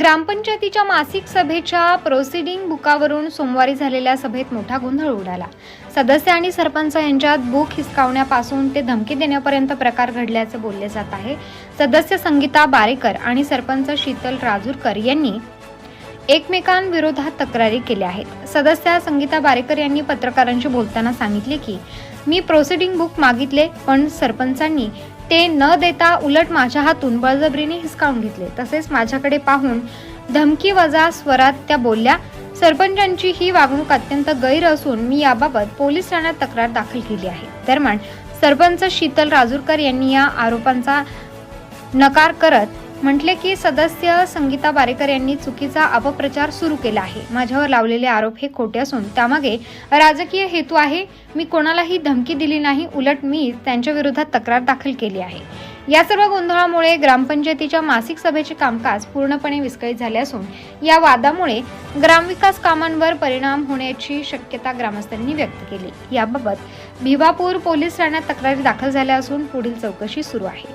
ग्रामपंचायतीच्या मासिक सभेच्या प्रोसिडिंग बुकावरून सोमवारी झालेल्या सभेत मोठा गोंधळ उडाला. सदस्य आणि सरपंच यांच्यात बुक हिसकावण्यापासून ते धमकी देण्यापर्यंत प्रकार घडल्याचं बोलले जात आहे. सदस्य संगीता बारेकर आणि सरपंच शीतल राजूरकर यांनी एकमेकांविरोधात तक्रारी केल्या आहेत. सदस्य संगीता बारेकर यांनी पत्रकारांशी बोलताना सांगितले की मी प्रोसिडिंग बुक मागितले पण सरपंचांनी ते न देता उलट माझ्या हातून बळजबरीने हिसकावून घेतले. तसेच माझ्याकडे पाहून धमकी वजा स्वरात त्या बोलल्या सरपंचांची ही वागणूक अत्यंत गैर असून मी याबाबत पोलीस ठाण्यात तक्रार दाखल केली आहे. दरम्यान सरपंच शीतल राजूरकर यांनी या आरोपांचा नकार करत म्हटले की सदस्य संगीता बारेकर यांनी चुकीचा अपप्रचार सुरू केला आहे. माझ्यावर लावलेले आरोप हे खोटे असून त्यामागे राजकीय हेतू आहे. मी कोणालाही धमकी दिली नाही उलट मी त्यांच्या विरोधात तक्रार दाखल केली आहे. या सर्व गोंधळामुळे ग्रामपंचायतीच्या मासिक सभेचे कामकाज पूर्णपणे विस्कळीत झाले असून या वादामुळे ग्रामविकास कामांवर परिणाम होण्याची शक्यता ग्रामस्थांनी व्यक्त केली. याबाबत भिवापूर पोलीस ठाण्यात तक्रारी दाखल झाल्या असून पुढील चौकशी सुरू आहे.